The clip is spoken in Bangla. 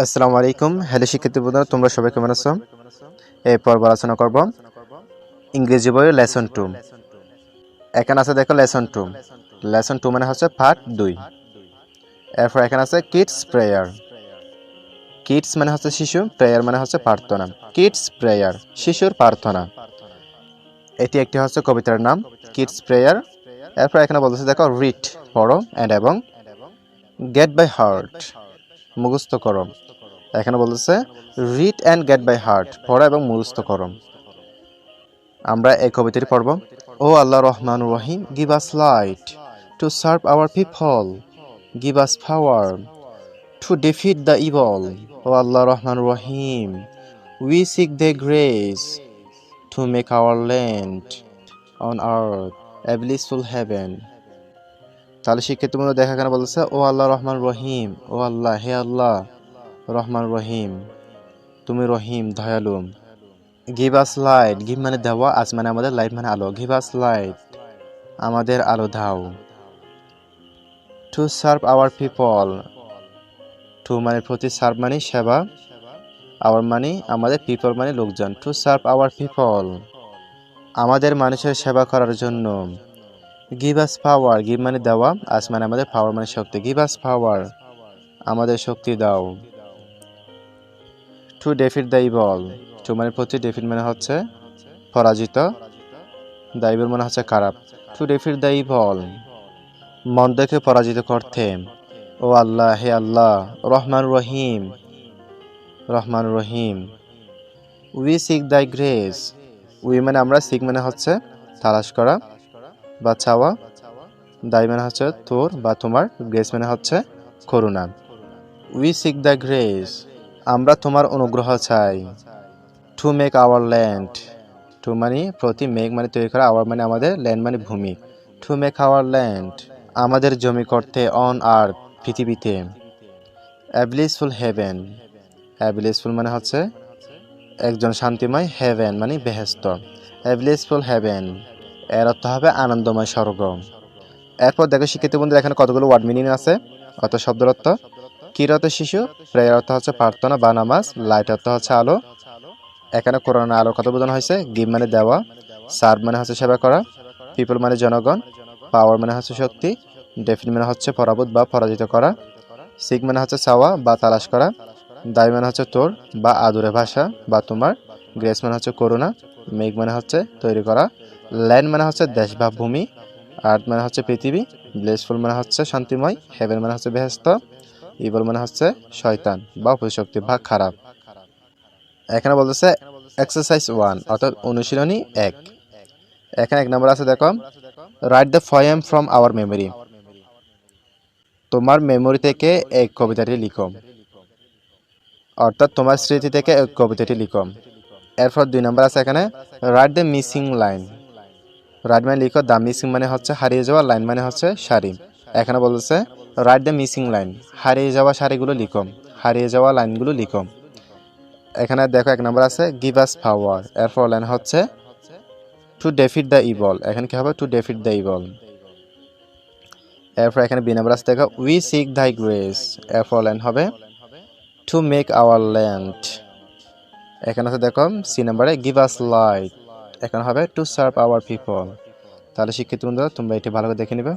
আসসালামু আলাইকুম। হ্যালো শিক্ষার্থী বন্ধুরা, তোমরা সবাই কেমন আছো? এই পর্ব আলোচনা করব ইংরেজি বইয়ের লেসন টু এখানে আছে দেখো লেসন টু লেসন টু মানে হচ্ছে পার্ট দুই। এরপর এখানে আছে কিডস প্রেয়ার কিডস মানে হচ্ছে শিশু প্রেয়ার মানে হচ্ছে প্রার্থনা। কিডস প্রেয়ার শিশুর প্রার্থনা। এটি একটি হচ্ছে কবিতার নাম কিডস প্রেয়ার এরপর এখানে বলতেছে দেখো রিট পড়ো অ্যান্ড এবং গেট বাই হার্ট মুখস্থ করো। এখানে বলতেছে read and get by heart পড়া এবং মুখস্থ করম আমরা এই কবিতাটি পড়ব। O Allah Rahman Rahim give us light to serve our people give us power to defeat the evil O Allah Rahman Rahim we seek the grace to make our land on earth a blissful heaven তাহলে শিক্ষিত বন্ধু দেখা কেন বলতেছে? ও আল্লাহ রহমান রহিম, ও আল্লাহ, হে আল্লাহ রহমান রহিম, তুমি রহিম, দয়ালু। গিভ আস লাইট গিভ মানে দেওয়া, আজ মানে আমাদের লাইট মানে আলো। গিভ আস লাইট আমাদের আলো দাও। To serve our people to মানে প্রতি সার্ভ মানে সেবা আওয়ার মানে আমাদের পিপল মানে লোকজন। টু সার্ভ আওয়ার পিপল আমাদের মানুষের সেবা করার জন্য। গিভ আস পাওয়ার গিভ মানে দেওয়া। আস মানে আমাদের পাওয়ার মানে শক্তি। গিভ আস পাওয়ার আমাদের শক্তি দাও। To defeat the evil to মানে প্রতি ডেফিট মানে হচ্ছে পরাজিত। দ্য ইবল মানে হচ্ছে খারাপ। টু ডেফিট দ্য ইবল মন্দকে পরাজিত করতে। ও আল্লাহ, হে Allah, Rahman Rahim Rahman Rahim. We seek the grace we মানে আমরা সিক মানে হচ্ছে তালাশ করা। বা চাওয়া দায় মানে হচ্ছে তোর বা তোমার গ্রেস মানে হচ্ছে করুণা। উই সিক দ্য গ্রেস আমরা তোমার অনুগ্রহ চাই। To make our land to মানে প্রতি মেক মানে তৈরি করা আওয়ার মানে আমাদের ল্যান্ড মানে ভূমি। টু মেক আওয়ার ল্যান্ড আমাদের জমি করতে অন আর্থ পৃথিবীতে। অ্যাবলিসফুল হেভেন অ্যাবলিসফুল মানে হচ্ছে একজন শান্তিময় হেভেন মানে বেহেস্ত। অ্যাবলিসফুল হেভেন এর অর্থ হবে আনন্দময় স্বর্গ এরপর দেখো শিক্ষিত বন্ধুদের এখানে কতগুলো ওয়ার্ড মিনিং আছে? অর্থ শব্দের অর্থ? কিরত শিশু? প্রেয়ার অর্থ হচ্ছে প্রার্থনা বা নামাজ লাইট অর্থ হচ্ছে আলো। এখানে করোনা আলো কত বোঝানো হয়েছে গিভ মানে দেওয়া সার্ভ মানে হচ্ছে সেবা করা পিপল মানে জনগণ পাওয়ার মানে হচ্ছে শক্তি ডেফিন মানে হচ্ছে পরাবোধ বা পরাজিত করা সিক মানে হচ্ছে চাওয়া বা তালাশ করা দায় মানে হচ্ছে তোর বা আদুরে ভাষা বা তোমার গ্রেস মানে হচ্ছে করুণা মেঘ মানে হচ্ছে তৈরি করা ল্যান্ড মানে হচ্ছে দেশ বা ভূমি আর্থ মানে হচ্ছে পৃথিবী ব্লেসফুল মানে হচ্ছে শান্তিময় হেভেন মানে হচ্ছে বেহেস্ত ইবল মানে হচ্ছে শয়তান বা অপশক্তি বা খারাপ। এখানে বলতেছে এক্সারসাইজ ওয়ান অর্থাৎ অনুশীলনী এক। এখানে এক নম্বর আছে, দেখো write the poem from our memory তোমার মেমোরি থেকে এক কবিতাটি লিখো। অর্থাৎ তোমার স্মৃতি থেকে এক কবিতাটি লিখো। এরপর দুই নম্বর আছে এখানে write the missing line write মানে লিখো দ্য মিসিং মানে হচ্ছে হারিয়ে যাওয়া লাইন মানে হচ্ছে শাড়ি এখানে বলতেছে রাইট দ্য মিসিং লাইন হারিয়ে যাওয়া শাড়িগুলো লিখো, হারিয়ে যাওয়া লাইনগুলো লিখো। এখানে দেখো এক নম্বর আছে গিভ আস পাওয়ার এরপর লাইন হচ্ছে টু ডেফিট দ্য ইবল এখানে কি হবে? টু ডেফিট দ্য ইবল এরপর এখানে বি নাম্বার আছে, দেখো উই সিক দাই গ্রেস এরপর লাইন হবে টু মেক আওয়ার ল্যান্ড এখানে আছে, দেখো, সি নাম্বারে গিভ আস লাইট এখানে হবে টু সার্ভ আওয়ার পিপল তাহলে শিক্ষিত বন্ধুরা, তোমরা এটি ভালো করে দেখে নিবে।